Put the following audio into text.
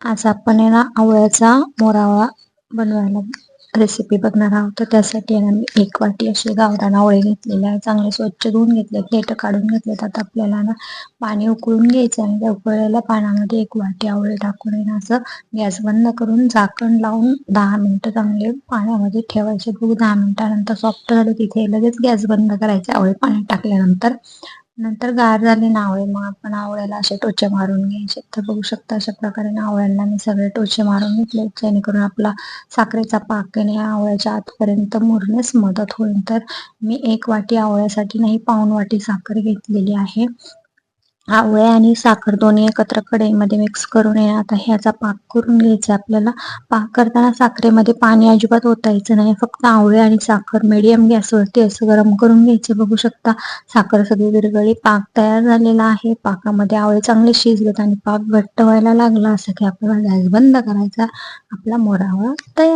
आज आपण आहे ना आवळ्याचा मोरावा बनवायला रेसिपी बघणार आहोत. तर त्यासाठी आहे ना मी एक वाटी असे गावरान आवळे घेतलेले आहे. चांगले स्वच्छ धुवून घेतले देठ काढून घेतले आता आपल्याला ना पाणी उकळून घ्यायचं आणि त्या उकळलेल्या पाण्यामध्ये एक वाटी आवळे टाकून आहे ना असं गॅस बंद करून झाकण लावून दहा मिनिटं चांगले पाण्यामध्ये ठेवायचे. बघू दहा मिनिटानंतर सॉफ्ट झाले तिथे लगेच गॅस बंद करायचे. आवळे पाण्यात टाकल्यानंतर नंतर गार झाले नावळे मग आपण आवळ्याला असे टोचे मारून घ्यायचे. तर बघू शकता अशा प्रकारे आवळ्यांना मी सगळे टोचे मारून घेतले जेणेकरून आपला साखरेचा पाक आणि आवळ्याच्या आतपर्यंत मुरण्यास मदत होईल. तर मी एक वाटी आवळ्यासाठी नाही पाऊन वाटी साखर घेतलेली आहे. आवळे आणि साखर दोन्ही एकत्र कढईमध्ये मिक्स करून आहे. आता ह्याचा पाक करून घ्यायचा आपल्याला. पाक करताना साखरेमध्ये पाणी अजिबात ओतायचं नाही. फक्त आवळे आणि साखर मिडियम गॅसवरती असं गरम करून घ्यायचं. बघू शकता साखर सगळी विरगळी पाक तयार झालेला आहे. पाकामध्ये आवळे चांगले शिजलेत आणि पाक घट्ट व्हायला लागला. असं की आपल्याला गॅस बंद करायचा. आपला मोरावळा तयार